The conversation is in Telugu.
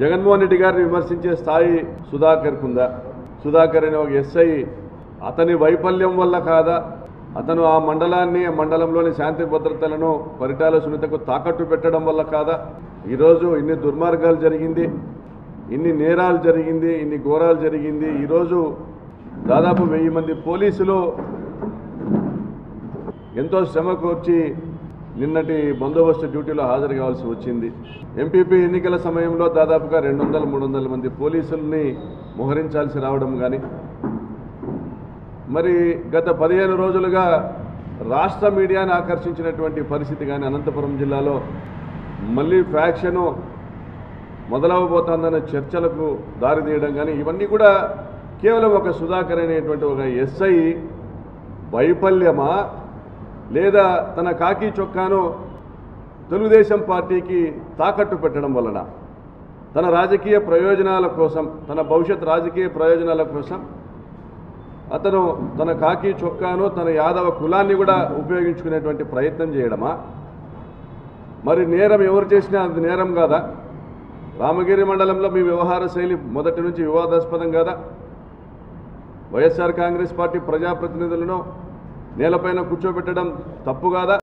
జగన్మోహన్ రెడ్డి గారిని విమర్శించే స్థాయి సుధాకర్ ఉందా సుధాకర్ అనే ఒక ఎస్ఐ అతని వైఫల్యం వల్ల కాదా? అతను ఆ మండలాన్ని ఆ మండలంలోని శాంతి భద్రతలను పరిటాల సునీతకు తాకట్టు పెట్టడం వల్ల కాదా? ఈరోజు ఇన్ని దుర్మార్గాలు జరిగింది ఇన్ని నేరాలు జరిగింది ఇన్ని ఘోరాలు జరిగింది. ఈరోజు దాదాపు వెయ్యి మంది పోలీసులు ఎంతో శ్రమ కోర్చి నిన్నటి బందోబస్తు డ్యూటీలో హాజరు కావాల్సి వచ్చింది. ఎంపీపీ ఎన్నికల సమయంలో దాదాపుగా రెండు వందల మూడు వందల మంది పోలీసుల్ని మోహరించాల్సి రావడం కానీ మరి గత పదిహేను రోజులుగా రాష్ట్ర మీడియాను ఆకర్షించినటువంటి పరిస్థితి కానీ అనంతపురం జిల్లాలో మళ్ళీ ఫ్యాక్షను మొదలవబోతోందనే చర్చలకు దారితీయడం కానీ ఇవన్నీ కూడా కేవలం ఒక సుధాకర్ అనేటువంటి ఒక ఎస్ఐ వైఫల్యమా? లేదా తన కాకి చొక్కాను తెలుగుదేశం పార్టీకి తాకట్టు పెట్టడం వలన తన రాజకీయ ప్రయోజనాల కోసం తన భవిష్యత్ రాజకీయ ప్రయోజనాల కోసం అతను తన కాకి చొక్కాను తన యాదవ కులాన్ని కూడా ఉపయోగించుకునేటువంటి ప్రయత్నం చేయడమా? మరి నేరం ఎవరు చేసినా అది నేరం కాదా? రామగిరి మండలంలో మీ వ్యవహార శైలి మొదటి నుంచి వివాదాస్పదం కాదా? వైఎస్ఆర్ కాంగ్రెస్ పార్టీ ప్రజాప్రతినిధులను నేలపైన కూర్చోబెట్టడం తప్పు కాదా?